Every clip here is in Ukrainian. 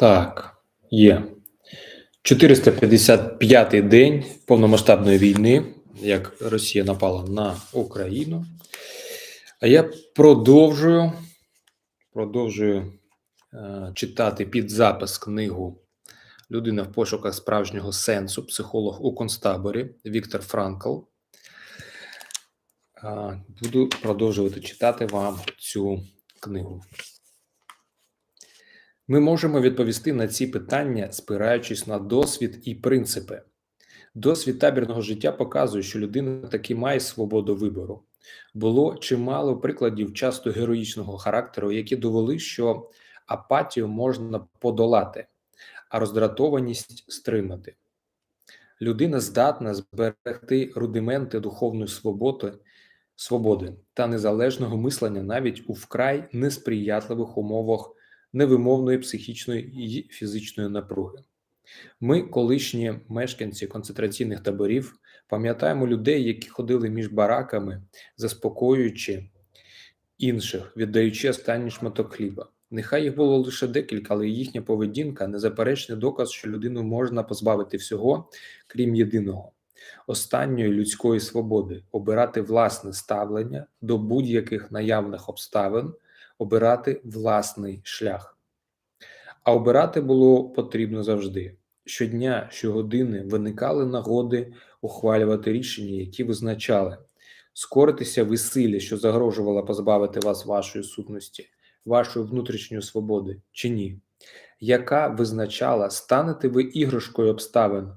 Так, є. 455-й день повномасштабної війни, як Росія напала на Україну. А я продовжую, продовжую е, читати під запис книгу Людина в пошуках справжнього сенсу, психолог у концтаборі Віктор Франкл. Е, буду продовжувати читати вам цю книгу. Ми можемо відповісти на ці питання, спираючись на досвід і принципи. Досвід табірного життя показує, що людина таки має свободу вибору. Було чимало прикладів часто героїчного характеру, які довели, що апатію можна подолати, а роздратованість стримати. Людина здатна зберегти рудименти духовної свободи, свободи та незалежного мислення навіть у вкрай несприятливих умовах невимовної психічної і фізичної напруги. Ми, колишні мешканці концентраційних таборів, пам'ятаємо людей, які ходили між бараками, заспокоюючи інших, віддаючи останній шматок хліба. Нехай їх було лише декілька, але їхня поведінка незаперечний доказ, що людину можна позбавити всього, крім єдиного, останньої людської свободи, обирати власне ставлення до будь-яких наявних обставин обирати власний шлях. А обирати було потрібно завжди. Щодня, щогодини виникали нагоди ухвалювати рішення, які визначали скоритися силі, що загрожувала позбавити вас вашої сутності, вашої внутрішньої свободи чи ні, яка визначала, станете ви іграшкою обставин,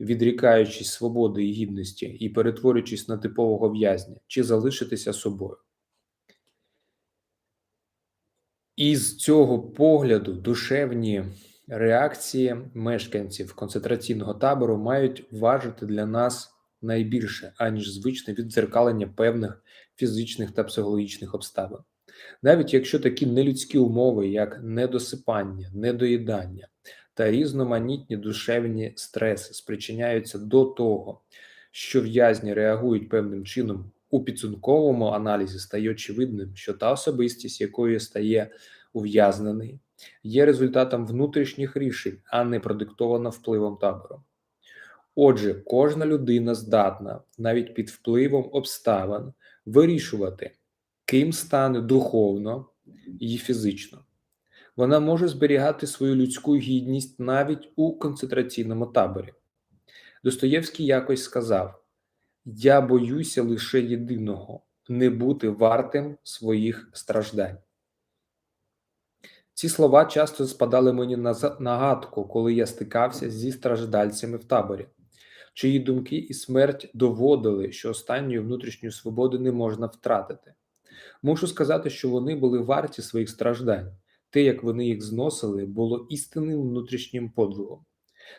відрікаючись свободи і гідності і перетворюючись на типового в'язня, чи залишитися собою. Із цього погляду душевні реакції мешканців концентраційного табору мають важити для нас найбільше, аніж звичне віддзеркалення певних фізичних та психологічних обставин. Навіть якщо такі нелюдські умови, як недосипання, недоїдання та різноманітні душевні стреси спричиняються до того, що в'язні реагують певним чином у підсумковому аналізі стає очевидним, що та особистість, якою стає ув'язнений, є результатом внутрішніх рішень, а не продиктована впливом табору. Отже, кожна людина здатна навіть під впливом обставин вирішувати, ким стане духовно і фізично. Вона може зберігати свою людську гідність навіть у концентраційному таборі. Достоєвський якось сказав. Я боюся лише єдиного не бути вартим своїх страждань. Ці слова часто спадали мені на нагадку, коли я стикався зі страждальцями в таборі, чиї думки і смерть доводили, що останньої внутрішньої свободи не можна втратити. Мушу сказати, що вони були варті своїх страждань. Те, як вони їх зносили, було істинним внутрішнім подвигом.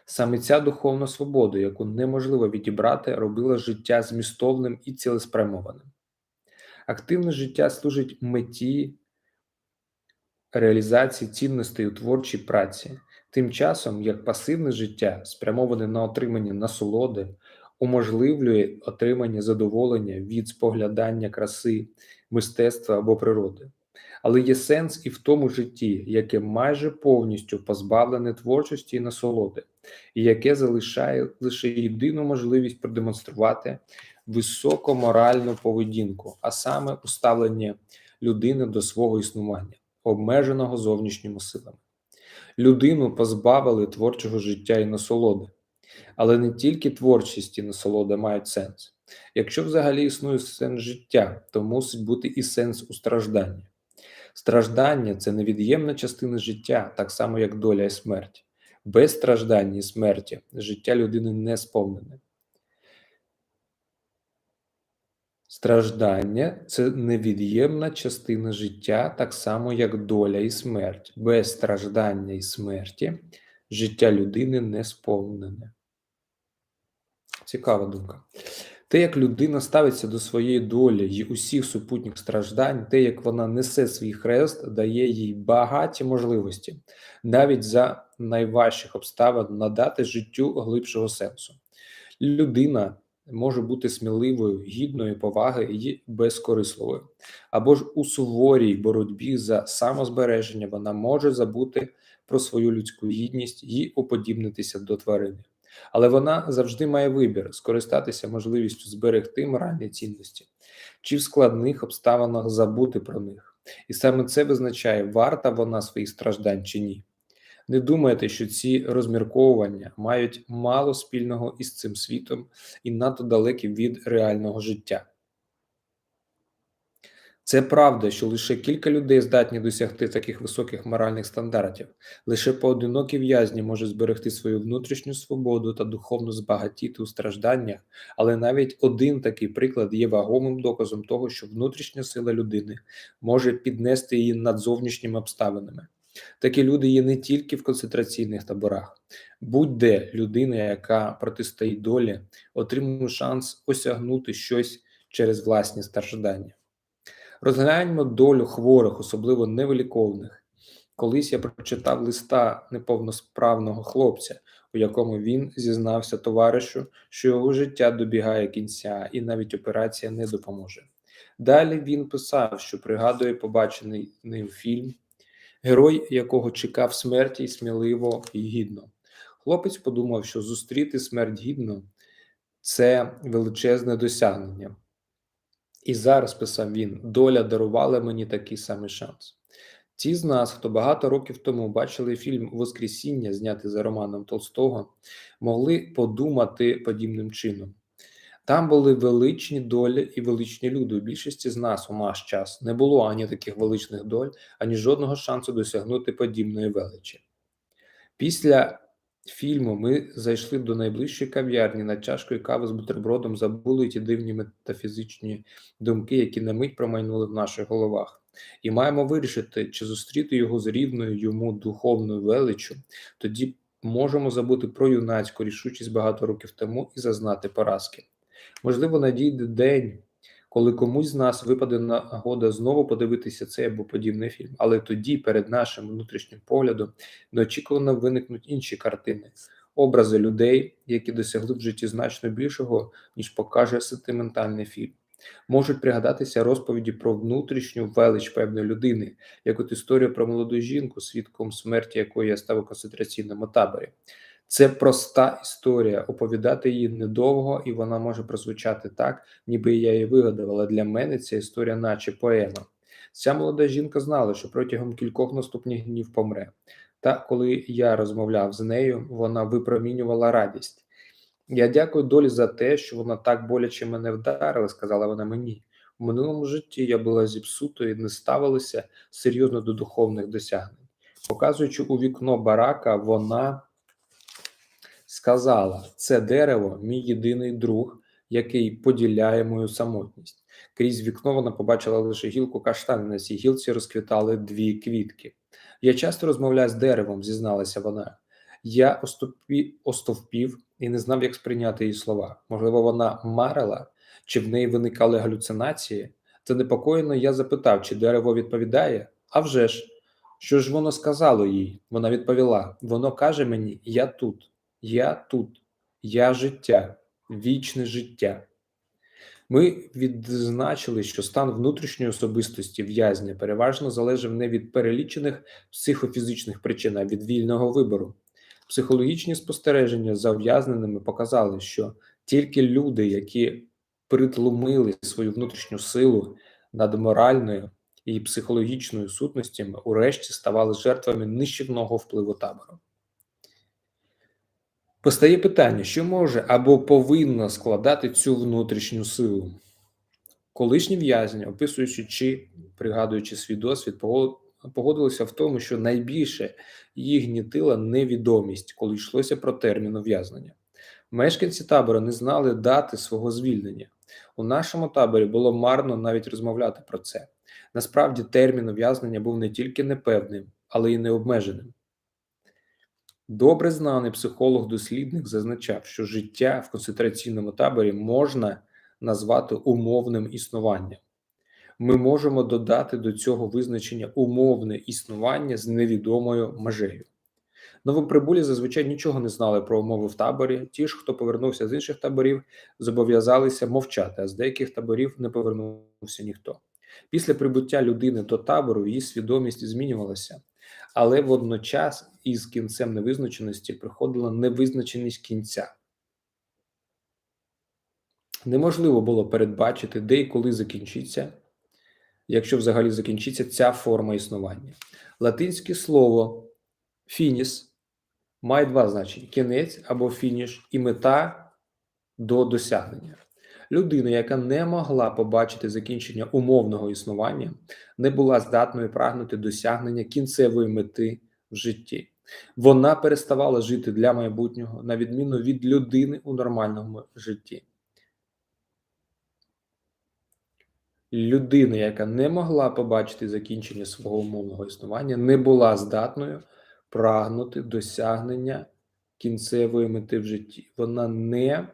Саме ця духовна свобода, яку неможливо відібрати, робила життя змістовним і цілеспрямованим. Активне життя служить меті реалізації цінностей у творчій праці, тим часом як пасивне життя, спрямоване на отримання насолоди, уможливлює отримання задоволення від споглядання краси, мистецтва або природи. Але є сенс і в тому житті, яке майже повністю позбавлене творчості і насолоди, і яке залишає лише єдину можливість продемонструвати високоморальну поведінку, а саме уставлення людини до свого існування, обмеженого зовнішніми силами. Людину позбавили творчого життя і насолоди, але не тільки творчість і насолода мають сенс. Якщо взагалі існує сенс життя, то мусить бути і сенс у стражданні. Страждання це невід'ємна частина життя, так само як доля і смерть. Без страждання і смерті життя людини не сповнене. Страждання це невід'ємна частина життя, так само як доля і смерть. Без страждання і смерті життя людини не сповнене. Цікава думка. Те, як людина ставиться до своєї долі і усіх супутніх страждань, те, як вона несе свій хрест, дає їй багаті можливості, навіть за найважчих обставин надати життю глибшого сенсу. Людина може бути сміливою, гідною поваги і безкорисливою, або ж у суворій боротьбі за самозбереження вона може забути про свою людську гідність і уподібнитися до тварини. Але вона завжди має вибір скористатися можливістю зберегти моральні цінності чи в складних обставинах забути про них. І саме це визначає, варта вона своїх страждань чи ні. Не думайте, що ці розмірковування мають мало спільного із цим світом і надто далекі від реального життя. Це правда, що лише кілька людей здатні досягти таких високих моральних стандартів. Лише поодинокі в'язні можуть зберегти свою внутрішню свободу та духовно збагатіти у стражданнях, але навіть один такий приклад є вагомим доказом того, що внутрішня сила людини може піднести її над зовнішніми обставинами. Такі люди є не тільки в концентраційних таборах, будь-де людина, яка протистоїть долі, отримує шанс осягнути щось через власні страждання. Розгляньмо долю хворих, особливо невилікованих. Колись я прочитав листа неповносправного хлопця, у якому він зізнався товаришу, що його життя добігає кінця, і навіть операція не допоможе. Далі він писав, що пригадує побачений ним фільм, герой якого чекав смерті сміливо і гідно. Хлопець подумав, що зустріти смерть гідно це величезне досягнення. І зараз писав він: доля дарувала мені такий самий шанс. Ті з нас, хто багато років тому бачили фільм Воскресіння, знятий за Романом Толстого, могли подумати подібним чином. Там були величні долі і величні люди. У більшості з нас у наш час не було ані таких величних доль, ані жодного шансу досягнути подібної величі. Після фільму ми зайшли до найближчої кав'ярні над чашкою кави з бутербродом, забули ті дивні метафізичні думки, які на мить промайнули в наших головах, і маємо вирішити, чи зустріти його з рівною йому духовною величчю, тоді можемо забути про юнацьку рішучість багато років тому і зазнати поразки. Можливо, надійде день, коли комусь з нас випаде нагода знову подивитися цей або подібний фільм, але тоді перед нашим внутрішнім поглядом неочікувано виникнуть інші картини, образи людей, які досягли в житті значно більшого, ніж покаже сентиментальний фільм. Можуть пригадатися розповіді про внутрішню велич певної людини, як от історія про молоду жінку, свідком смерті якої я став у концентраційному таборі. Це проста історія. Оповідати її недовго, і вона може прозвучати так, ніби я її вигадав, але для мене ця історія, наче поема. Ця молода жінка знала, що протягом кількох наступних днів помре. Та коли я розмовляв з нею, вона випромінювала радість. Я дякую долі за те, що вона так боляче мене вдарила, сказала вона мені. У минулому житті я була зіпсутою і не ставилася серйозно до духовних досягнень. Показуючи у вікно барака, вона сказала: це дерево, мій єдиний друг, який поділяє мою самотність. Крізь вікно вона побачила лише гілку каштану. На цій гілці розквітали дві квітки. Я часто розмовляю з деревом, зізналася вона. Я оступі, остовпів і не знав, як сприйняти її слова. Можливо, вона марила, чи в неї виникали галюцинації. Занепокоєно я запитав, чи дерево відповідає? А вже ж, що ж воно сказало їй? Вона відповіла: воно каже мені: Я тут. Я тут, я життя, вічне життя. Ми відзначили, що стан внутрішньої особистості в'язня переважно залежав не від перелічених психофізичних причин, а від вільного вибору. Психологічні спостереження за ув'язненими показали, що тільки люди, які притлумили свою внутрішню силу над моральною і психологічною сутностями, урешті ставали жертвами нищівного впливу табору. Постає питання, що може або повинна складати цю внутрішню силу. Колишні в'язні, описуючи чи пригадуючи свій досвід, погодилися в тому, що найбільше їх гнітила невідомість, коли йшлося про термін ув'язнення. Мешканці табору не знали дати свого звільнення. У нашому таборі було марно навіть розмовляти про це. Насправді, термін ув'язнення був не тільки непевним, але й необмеженим. Добре знаний психолог-дослідник зазначав, що життя в концентраційному таборі можна назвати умовним існуванням. Ми можемо додати до цього визначення умовне існування з невідомою межею. Новоприбулі зазвичай нічого не знали про умови в таборі. Ті ж, хто повернувся з інших таборів, зобов'язалися мовчати, а з деяких таборів не повернувся ніхто. Після прибуття людини до табору її свідомість змінювалася. Але водночас із кінцем невизначеності приходила невизначеність кінця. Неможливо було передбачити, де і коли закінчиться, якщо взагалі закінчиться ця форма існування. Латинське слово фініс має два значення: кінець або фініш, і мета до досягнення. Людина, яка не могла побачити закінчення умовного існування, не була здатною прагнути досягнення кінцевої мети в житті. Вона переставала жити для майбутнього, на відміну від людини у нормальному житті. Людина, яка не могла побачити закінчення свого умовного існування, не була здатною прагнути досягнення кінцевої мети в житті. Вона не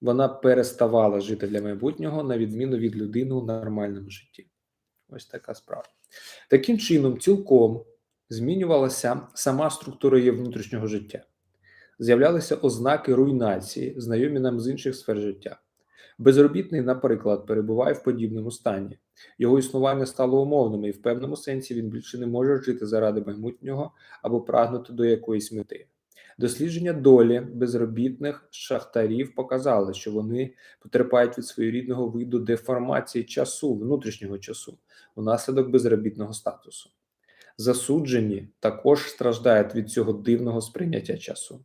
вона переставала жити для майбутнього, на відміну від людини у нормальному житті. Ось така справа. Таким чином, цілком змінювалася сама структура її внутрішнього життя. З'являлися ознаки руйнації, знайомі нам з інших сфер життя. Безробітний, наприклад, перебуває в подібному стані. Його існування стало умовним, і в певному сенсі він більше не може жити заради майбутнього або прагнути до якоїсь мети. Дослідження долі безробітних шахтарів показали, що вони потерпають від своєрідного виду деформації часу, внутрішнього часу, унаслідок безробітного статусу. Засуджені також страждають від цього дивного сприйняття часу.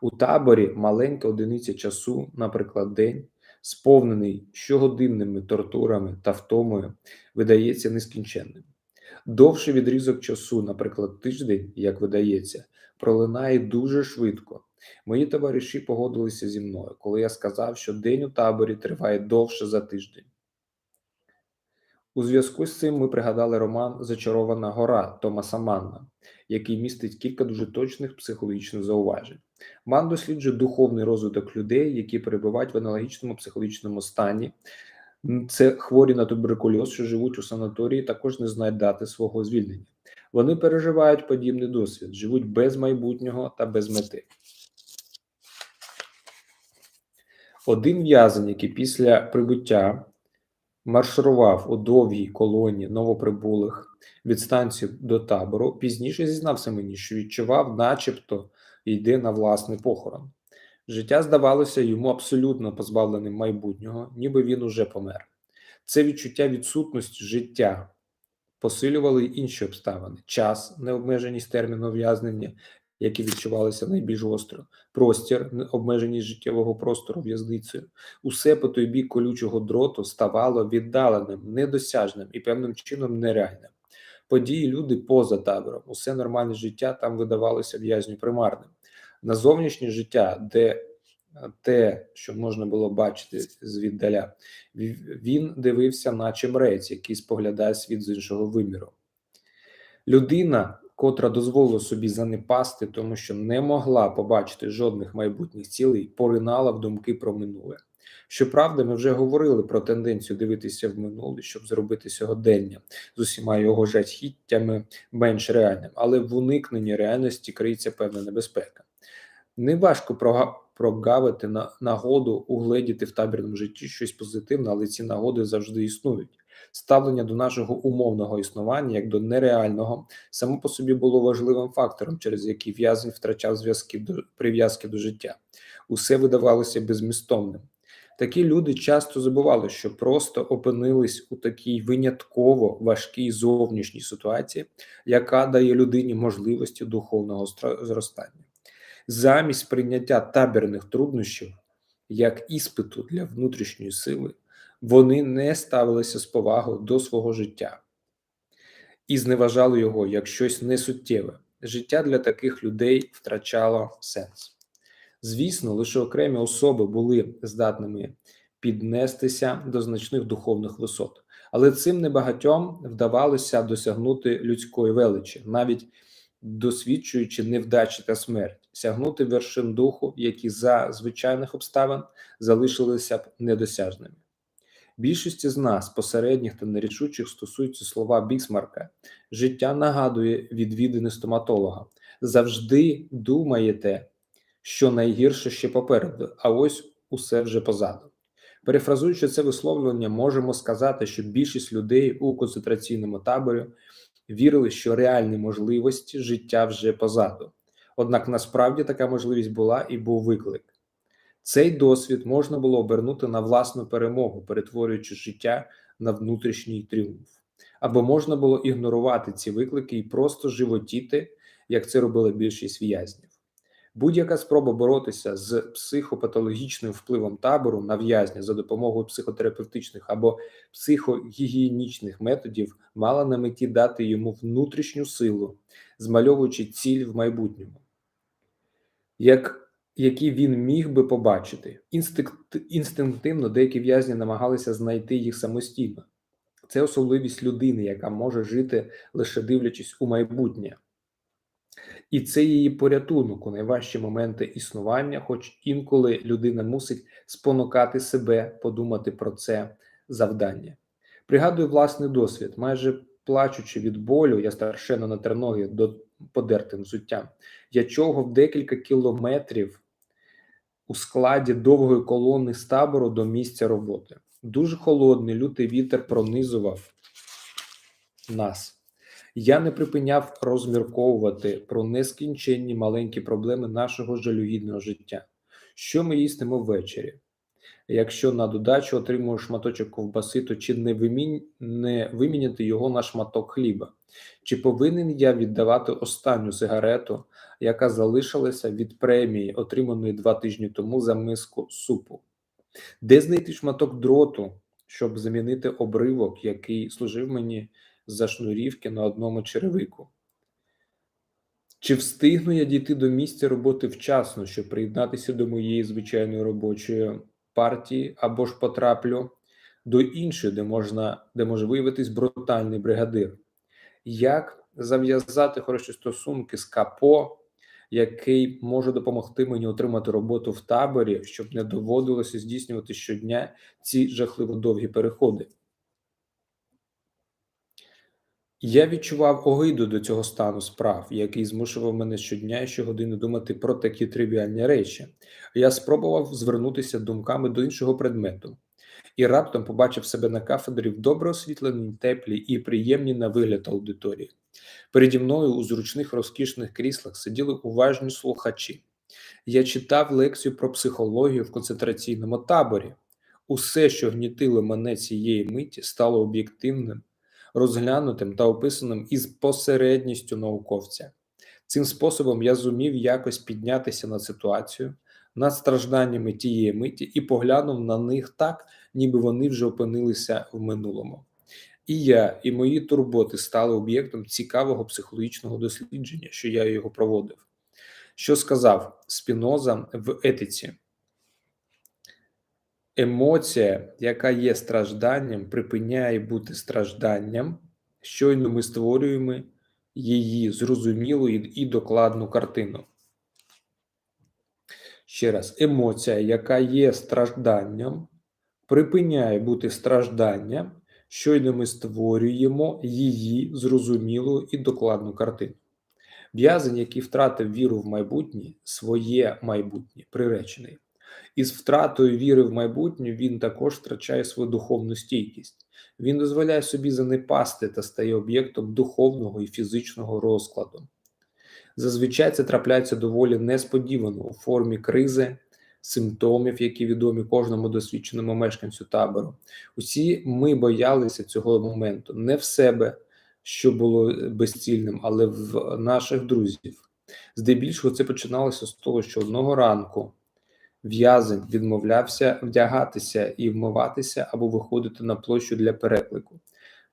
У таборі маленька одиниця часу, наприклад, день, сповнений щогодинними тортурами та втомою, видається нескінченним. Довший відрізок часу, наприклад, тиждень, як видається, пролинає дуже швидко. Мої товариші погодилися зі мною, коли я сказав, що день у таборі триває довше за тиждень. У зв'язку з цим ми пригадали роман Зачарована гора Томаса Манна, який містить кілька дуже точних психологічних зауважень. Ман досліджує духовний розвиток людей, які перебувають в аналогічному психологічному стані. Це хворі на туберкульоз, що живуть у санаторії, також не знають дати свого звільнення. Вони переживають подібний досвід, живуть без майбутнього та без мети. Один в'язень, який після прибуття марширував у довгій колоні новоприбулих від станції до табору, пізніше зізнався мені, що відчував, начебто йде на власний похорон. Життя здавалося йому абсолютно позбавленим майбутнього, ніби він уже помер. Це відчуття відсутності життя посилювали й інші обставини: час, необмеженість терміну ув'язнення, які відчувалися найбільш гостро, простір, обмеженість життєвого простору в'язницею. Усе по той бік колючого дроту ставало віддаленим, недосяжним і певним чином нереальним. Події, люди поза табором, усе нормальне життя там видавалося в'язню примарним. На зовнішнє життя, де те, що можна було бачити звіддаля, він дивився, наче мрець, який споглядає світ з іншого виміру. Людина, котра дозволила собі занепасти, тому що не могла побачити жодних майбутніх цілей, поринала в думки про минуле. Щоправда, ми вже говорили про тенденцію дивитися в минуле, щоб зробити сьогодення з усіма його жахіттями менш реальним, але в уникненні реальності криється певна небезпека. Неважко прогавити на нагоду угледіти в табірному житті щось позитивне, але ці нагоди завжди існують. Ставлення до нашого умовного існування як до нереального само по собі було важливим фактором, через який в'язень втрачав зв'язки до прив'язки до життя. Усе видавалося безмістовним. Такі люди часто забували, що просто опинились у такій винятково важкій зовнішній ситуації, яка дає людині можливості духовного зростання замість прийняття табірних труднощів як іспиту для внутрішньої сили, вони не ставилися з повагою до свого життя і зневажали його як щось несуттєве. Життя для таких людей втрачало сенс. Звісно, лише окремі особи були здатними піднестися до значних духовних висот, але цим небагатьом вдавалося досягнути людської величі, навіть досвідчуючи невдачі та смерть, сягнути вершин духу, які за звичайних обставин залишилися б недосяжними. Більшості з нас, посередніх та нерішучих, стосуються слова Бісмарка. Життя нагадує відвідини стоматолога. Завжди думаєте, що найгірше ще попереду, а ось усе вже позаду. Перефразуючи це висловлення, можемо сказати, що більшість людей у концентраційному таборі вірили, що реальні можливості життя вже позаду. Однак насправді така можливість була і був виклик. Цей досвід можна було обернути на власну перемогу, перетворюючи життя на внутрішній тріумф. Або можна було ігнорувати ці виклики і просто животіти, як це робила більшість в'язнів. Будь-яка спроба боротися з психопатологічним впливом табору на в'язня за допомогою психотерапевтичних або психогігієнічних методів мала на меті дати йому внутрішню силу, змальовуючи ціль в майбутньому, як, які він міг би побачити. Інстинкт, інстинктивно деякі в'язні намагалися знайти їх самостійно. Це особливість людини, яка може жити лише дивлячись у майбутнє. І це її порятунок у найважчі моменти існування, хоч інколи людина мусить спонукати себе подумати про це завдання. Пригадую власний досвід, майже плачучи від болю, я страшенно натер ноги до подертим взуттям. Я човгав декілька кілометрів у складі довгої колони з табору до місця роботи. Дуже холодний лютий вітер пронизував нас. Я не припиняв розмірковувати про нескінченні маленькі проблеми нашого жалюгідного життя. Що ми їстимо ввечері? Якщо на додачу отримуєш шматочок ковбаси, то чи не, вимінь... не виміняти його на шматок хліба? Чи повинен я віддавати останню сигарету, яка залишилася від премії, отриманої два тижні тому за миску супу? Де знайти шматок дроту, щоб замінити обривок, який служив мені за шнурівки на одному черевику? Чи встигну я дійти до місця роботи вчасно, щоб приєднатися до моєї звичайної робочої партії, або ж потраплю до іншої, де можна, де може виявитись брутальний бригадир? Як зав'язати хороші стосунки з капо, який може допомогти мені отримати роботу в таборі, щоб не доводилося здійснювати щодня ці жахливо довгі переходи? Я відчував огиду до цього стану справ, який змушував мене щодня і щогодини думати про такі тривіальні речі. Я спробував звернутися думками до іншого предмету і раптом побачив себе на кафедрі в добре освітленій, теплій і приємній на вигляд аудиторії. Переді мною у зручних розкішних кріслах сиділи уважні слухачі. Я читав лекцію про психологію в концентраційному таборі. Усе, що гнітило мене цієї миті, стало об'єктивним розглянутим та описаним із посередністю науковця. Цим способом я зумів якось піднятися над ситуацію, над стражданнями тієї миті і поглянув на них так, ніби вони вже опинилися в минулому. І я, і мої турботи стали об'єктом цікавого психологічного дослідження, що я його проводив. Що сказав Спіноза в етиці? Емоція, яка є стражданням, припиняє бути стражданням, щойно ми створюємо її зрозумілу і докладну картину. Ще раз, емоція, яка є стражданням, припиняє бути стражданням, щойно ми створюємо її зрозумілу і докладну картину. В'язень, який втратив віру в майбутнє, своє майбутнє приречений. Із втратою віри в майбутнє він також втрачає свою духовну стійкість. Він дозволяє собі занепасти та стає об'єктом духовного і фізичного розкладу. Зазвичай це трапляється доволі несподівано у формі кризи, симптомів, які відомі кожному досвідченому мешканцю табору. Усі ми боялися цього моменту, не в себе, що було безцільним, але в наших друзів. Здебільшого це починалося з того, що одного ранку. В'язень відмовлявся вдягатися і вмиватися або виходити на площу для переклику.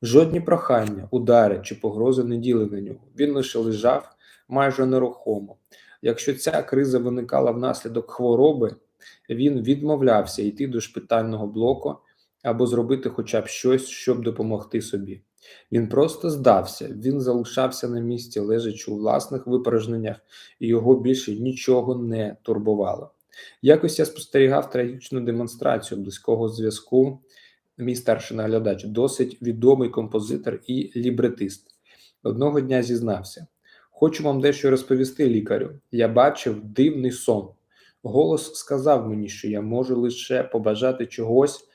Жодні прохання, удари чи погрози не діли на нього. Він лише лежав майже нерухомо. Якщо ця криза виникала внаслідок хвороби, він відмовлявся йти до шпитального блоку або зробити хоча б щось, щоб допомогти собі. Він просто здався, він залишався на місці, лежачи у власних випорожненнях, і його більше нічого не турбувало. Якось я спостерігав трагічну демонстрацію близького зв'язку. Мій старший наглядач, досить відомий композитор і лібретист. Одного дня зізнався: Хочу вам дещо розповісти, лікарю. Я бачив дивний сон. Голос сказав мені, що я можу лише побажати чогось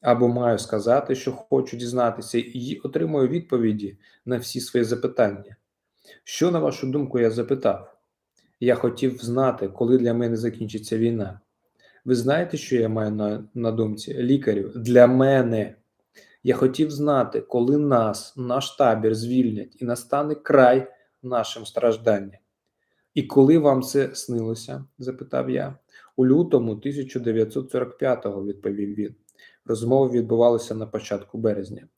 або маю сказати, що хочу дізнатися, і отримую відповіді на всі свої запитання. Що, на вашу думку, я запитав? Я хотів знати, коли для мене закінчиться війна. Ви знаєте, що я маю на, на думці? Лікарю, для мене. Я хотів знати, коли нас, наш табір звільнять і настане край нашим стражданням. І коли вам це снилося? запитав я. У лютому 1945-го, відповів він. Розмова відбувалася на початку березня.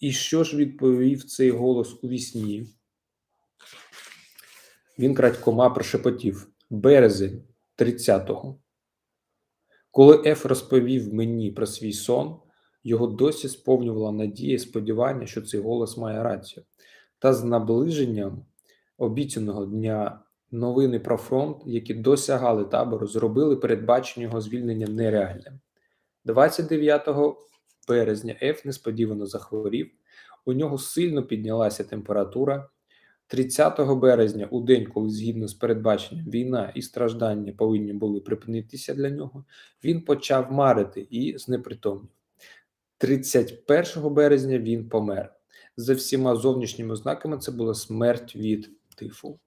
І що ж відповів цей голос у вісні? Він крадькома прошепотів березень 30-го. Коли Еф розповів мені про свій сон, його досі сповнювала надія і сподівання, що цей голос має рацію. Та з наближенням обіцяного дня новини про фронт, які досягали табору, зробили передбачення його звільнення нереальним. 29 березня Еф несподівано захворів, у нього сильно піднялася температура. 30 березня, у день, коли згідно з передбаченням війна і страждання повинні були припинитися для нього, він почав марити і знепритомнів. 31 березня він помер. За всіма зовнішніми ознаками це була смерть від тифу.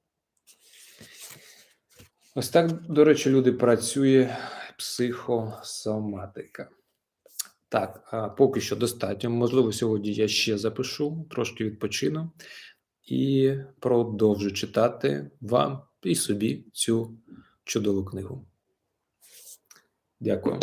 Ось так, до речі, люди працює психосоматика. Так, а поки що достатньо. Можливо, сьогодні я ще запишу, трошки відпочину і продовжу читати вам і собі цю чудову книгу. Дякую.